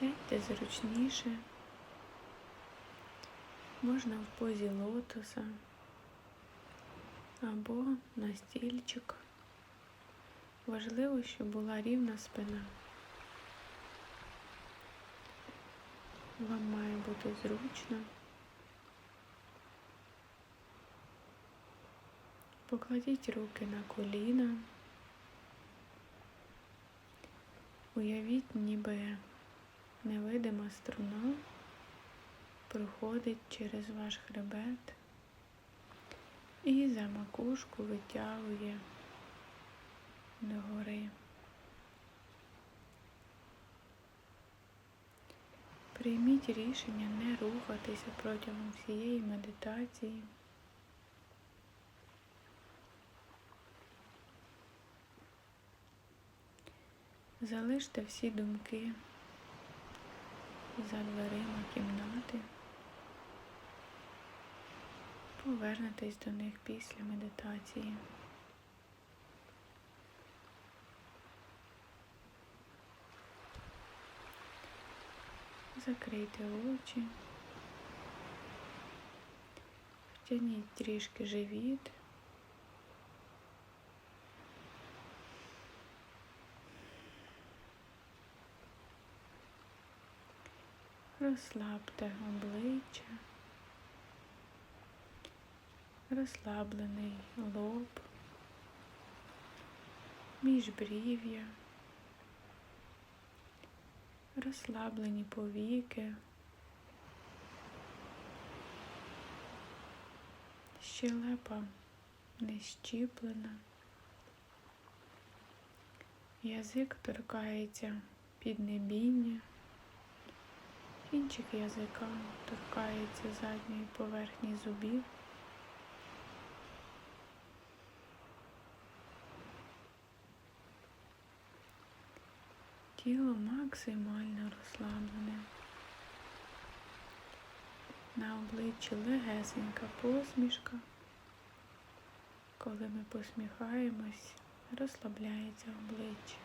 Сядьте зручніше. Можна в позі лотоса або на стільчик. Важливо, щоб була рівна спина. Вам має бути зручно. Покладіть руки на коліна. Уявіть, ніби невидима струна проходить через ваш хребет і за макушку витягує догори. Прийміть рішення не рухатися протягом всієї медитації. Залиште всі думки за дверима кімнати. Повернетесь до них після медитації. Закрийте очі, втягніть трішки живіт. Розслабте обличчя, розслаблений лоб, міжбрів'я, розслаблені повіки, щелепа не щіплена, язик торкається піднебіння. Кінчик язика торкається задньої поверхні зубів. Тіло максимально розслаблене. На обличчі легесенька посмішка. Коли ми посміхаємось, розслабляється обличчя.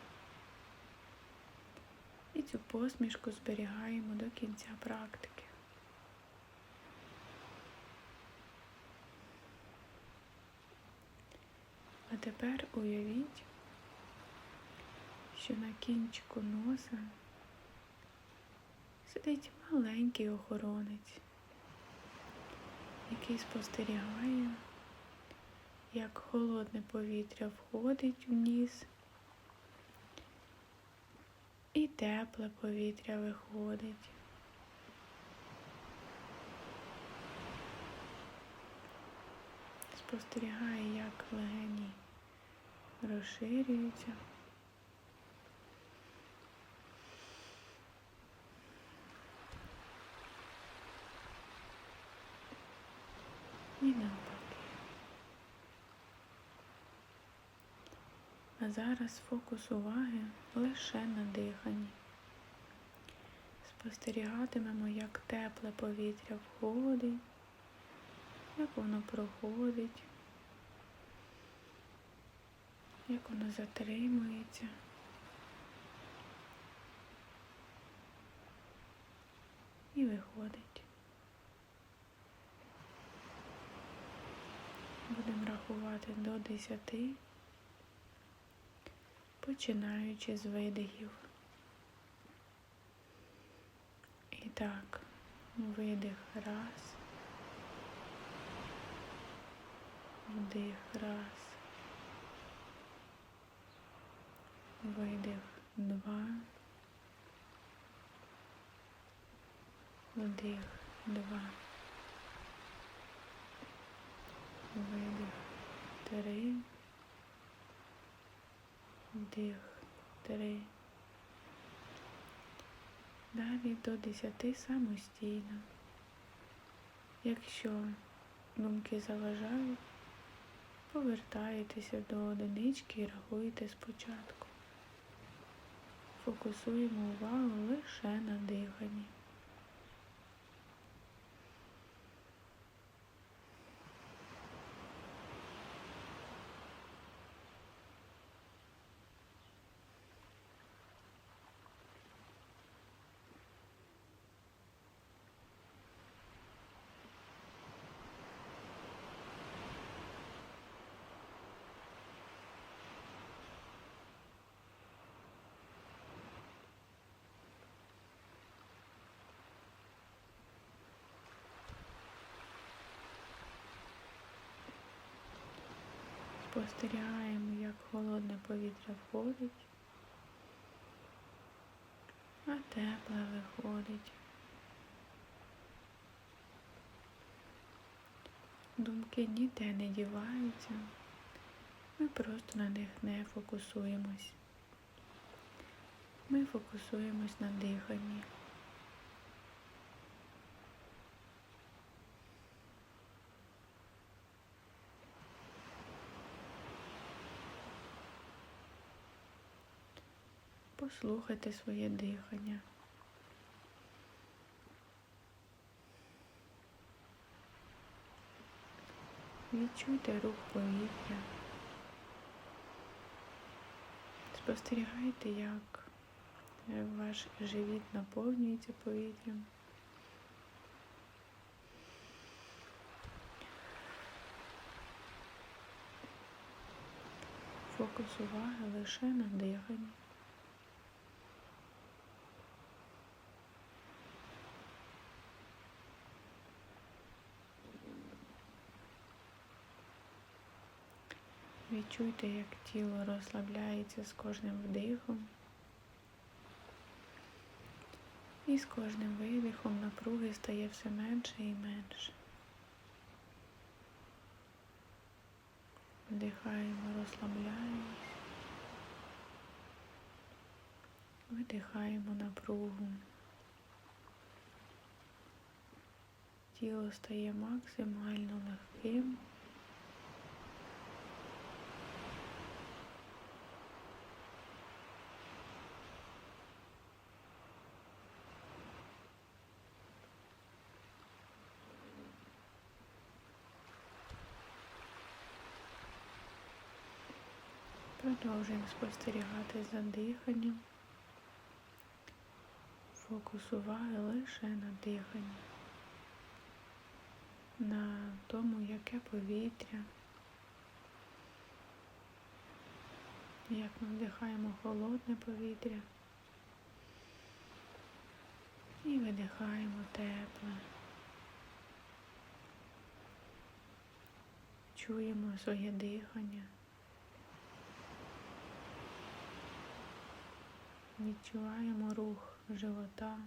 І цю посмішку зберігаємо до кінця практики. А тепер уявіть, що на кінчику носа сидить маленький охоронець, який спостерігає, як холодне повітря входить в ніс і тепле повітря виходить. Спостерігає, як легені розширюються. І навпаки. А зараз фокус уваги лише на диханні. Спостерігатимемо, як тепле повітря входить, як воно проходить, як воно затримується. І виходить. Будемо рахувати до десяти починаючи з видихів. І так, видих раз, вдих раз, видих два, вдих два, видих три. Вдих, три. Далі до десяти самостійно. Якщо думки заважають, повертаєтеся до одинички і рахуєте спочатку. Фокусуємо увагу лише на диханні. Спостерігаємо, як холодне повітря входить, а тепле виходить. Думки ніде не діваються, ми просто на них не фокусуємось. Ми фокусуємось на диханні. Послухайте своє дихання. Відчуйте рух повітря. Спостерігайте, як ваш живіт наповнюється повітрям. Фокус уваги лише на диханні. Відчуйте, як тіло розслабляється з кожним вдихом. І з кожним видихом напруги стає все менше і менше. Вдихаємо, розслабляємось. Видихаємо напругу. Тіло стає максимально легким. Продовжуємо спостерігати за диханням. Фокус уваги лише на диханні, на тому, яке повітря, як ми вдихаємо холодне повітря і видихаємо тепле. Чуємо своє дихання. Відчуваємо рух живота.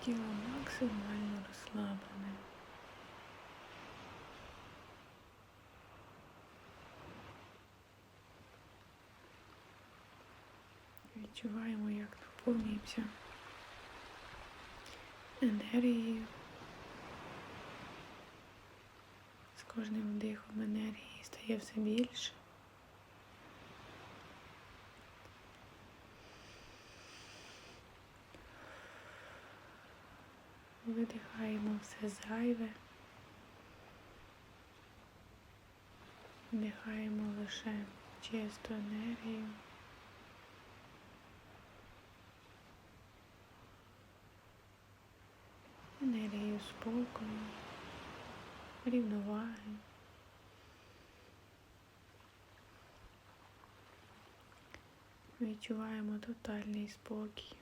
Тіло максимально розслаблене. Відчуваємо, як наповнюємося енергією. Кожним вдихом енергії стає все більше. Видихаємо все зайве. Вдихаємо лише чисту енергію. Енергію спокою рівноваги. Відчуваємо тотальний спокій.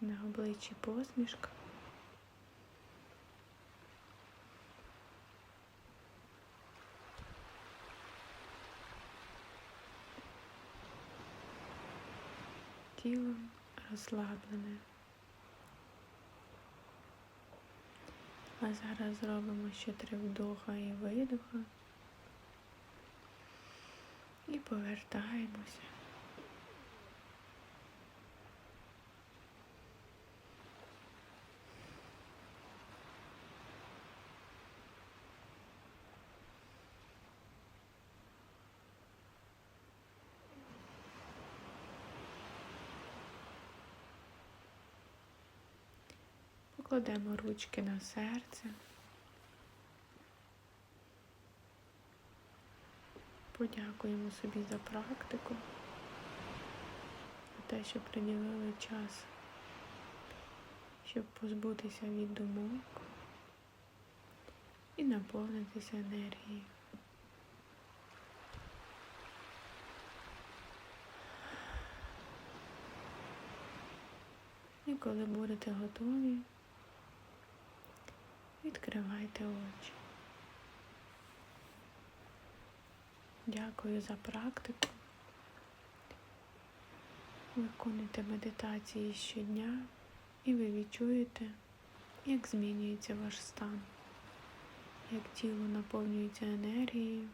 На обличчі посмішка. Тіло розслаблене. А зараз зробимо ще три вдоха і видоха і повертаємося. кладемо ручки на серце, подякуємо собі за практику, за те, що приділили час, щоб позбутися від думок і наповнитися енергією. І коли будете готові відкривайте очі. Дякую за практику. Виконуйте медитації щодня і ви відчуєте, як змінюється ваш стан, як тіло наповнюється енергією,